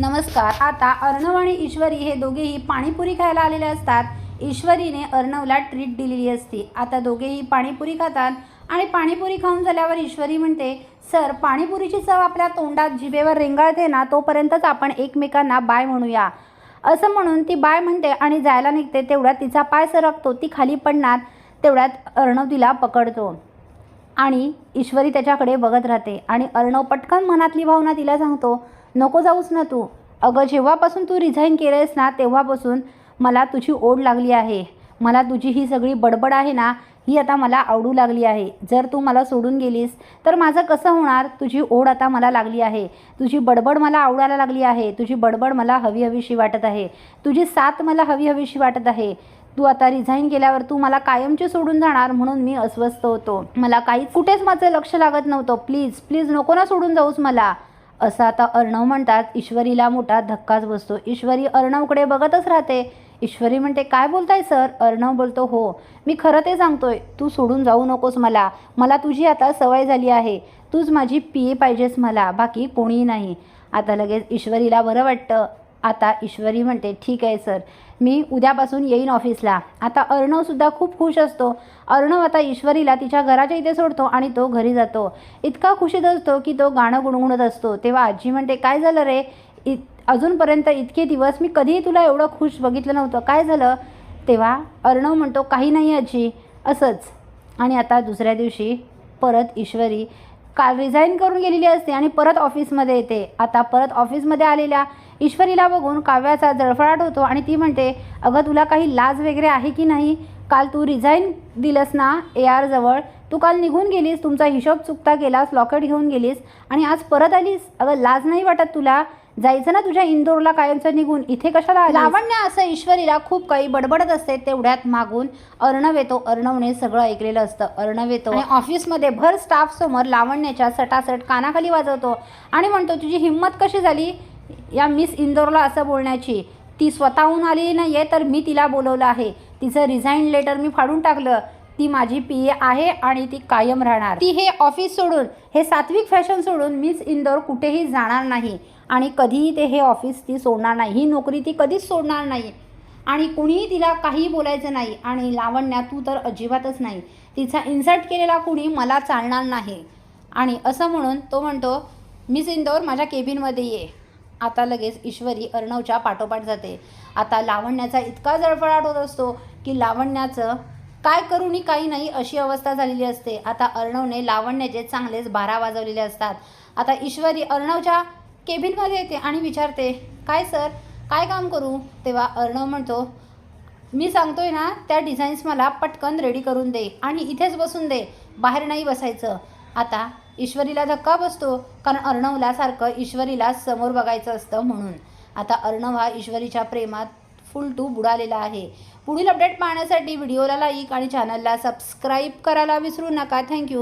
नमस्कार. आता अर्णव आणि ईश्वरी हे दोघेही पाणीपुरी खायला आलेले असतात. ईश्वरीने अर्णवला ट्रीट दिलेली असती. आता दोघेही पाणीपुरी खातात आणि पाणीपुरी खाऊन झाल्यावर ईश्वरी म्हणते सर पाणीपुरीची चव आपल्या तोंडात जिभेवर रेंगाळते ना तोपर्यंतच आपण एकमेकांना बाय म्हणूया. असं म्हणून ती बाय म्हणते आणि जायला निघते. तेवढ्यात तिचा पाय सरकतो ती खाली पडणार. तेवढ्यात अर्णव तिला पकडतो आणि ईश्वरी त्याच्याकडे बघत राहते आणि अर्णव पटकन मनातली भावना तिला सांगतो नको जाऊस ना तू. अगं जेव्हापासून तू रिझाईन केलं आहेस ना तेव्हापासून मला तुझी ओढ लागली आहे. मला तुझी ही सगळी बडबड आहे ना ही आता मला आवडू लागली आहे. जर तू मला सोडून गेलीस तर माझं कसं होणार? तुझी ओढ आता मला लागली आहे. तुझी बडबड मला आवडायला लागली आहे. तुझी बडबड मला हवी हवीशी वाटत आहे. तुझी साथ मला हवी हवीशी वाटत आहे. तू आता रिझाईन केल्यावर तू मला कायमची सोडून जाणार म्हणून मी अस्वस्थ होतो. मला काही कुठेच माझं लक्ष लागत नव्हतं. प्लीज प्लीज नको ना सोडून जाऊस मला. असं आता अर्णव म्हणतात ईश्वरीला मोठा धक्काच बसतो. ईश्वरी अर्णवकडे बघतच राहते. ईश्वरी म्हणते काय बोलताय सर? अर्णव बोलतो हो मी खरं ते सांगतोय तू सोडून जाऊ नकोस मला. मला तुझी आता सवय झाली आहे. तूच माझी पिये पाहिजेस मला. बाकी कोणीही नाही. आता लगेच ईश्वरीला बरं वाटतं. आता ईश्वरी म्हणते ठीक आहे सर. मी उद्यापासून येईन ऑफिसला. आता अर्णवसुद्धा खूप खुश असतो. अर्णव आता ईश्वरीला तिच्या घराच्या इथे सोडतो आणि तो घरी जातो. इतका खुशीत असतो की तो गाणं गुणगुणत असतो. तेव्हा आजी म्हणते काय झालं रे? इत अजूनपर्यंत इतके दिवस मी कधीही तुला एवढं खुश बघितलं नव्हतं. काय झालं? तेव्हा अर्णव म्हणतो काही नाही आजी. असंच. आणि आता दुसऱ्या दिवशी परत ईश्वरी काल रिझाईन करून गेलेली असते आणि परत ऑफिसमध्ये येते. आता परत ऑफिसमध्ये आलेल्या ईश्वरीला बघून काव्याचा जळफळाट होतो आणि ती म्हणते अगं तुला काही लाज वगैरे आहे की नाही? काल तू रिझाईन दिलंस ना ए आरजवळ तू काल निघून गेलीस तुमचा हिशोब चुकता केलास लॉकेट घेऊन गेलीस आणि आज परत आलीस? अगं लाज नाही वाटत तुला? जायचं ना तुझ्या इंदोरला कायमचं निघून? इथे कशाला? लावण्य असं ईश्वरीला खूप काही बडबडत असते तेवढ्यात मागून अर्णव येतो. अर्णवने सगळं ऐकलेलं असतं. अर्णव येतो आणि ऑफिसमध्ये भर स्टाफ समोर लावण्याच्या सटासट कानाखाली वाजवतो आणि म्हणतो तुझी हिंमत कशी झाली? या मिस इंदोरला असं बोलण्याची. ती स्वतःहून आली नाही आहे तर मी तिला बोलवलं आहे. तिचं रिझाईन लेटर मी फाडून टाकलं. ती माझी पी ए आहे आणि ती कायम राहणार. ती हे ऑफिस सोडून हे सात्विक फॅशन सोडून मिस इंदोर कुठेही जाणार नाही. आणि कधीही ते हे ऑफिस ती सोडणार नाही. ही नोकरी ती कधीच सोडणार नाही. आणि कुणीही तिला काहीही बोलायचं नाही. आणि लावण्या तू तर अजिबातच नाही. तिचा इन्सर्ट केलेला कुणी मला चालणार नाही. आणि असं म्हणून तो म्हणतो मिस इंदोर माझ्या केबिनमध्ये ये. आता लगेच ईश्वरी अर्णवच्या पाठोपाठ जाते. आता लावण्याचा इतका जळफळाट होत असतो की लावण्याचं काय करूनही काही नाही अशी अवस्था झालेली असते. आता अर्णवने लावण्याचे चांगलेच बारा वाजवलेले असतात. आता ईश्वरी अर्णवच्या केबिनमध्ये येते आणि विचारते काय सर काय काम करू? तेव्हा अर्णव म्हणतो मी सांगतोय ना त्या डिझाईन्स मला पटकन रेडी करून दे आणि इथेच बसून दे बाहेर नाही बसायचं. आता ईश्वरीला धक्का बसतो कारण अर्णवला सारखं ईश्वरीला समोर बघायचं असतं म्हणून. आता अर्णव हा ईश्वरीच्या प्रेमात फुल टू बुडालेला आहे. पुढील अपडेट पाहण्यासाठी व्हिडिओला लाईक आणि चॅनलला सबस्क्राईब करायला विसरू नका. थँक्यू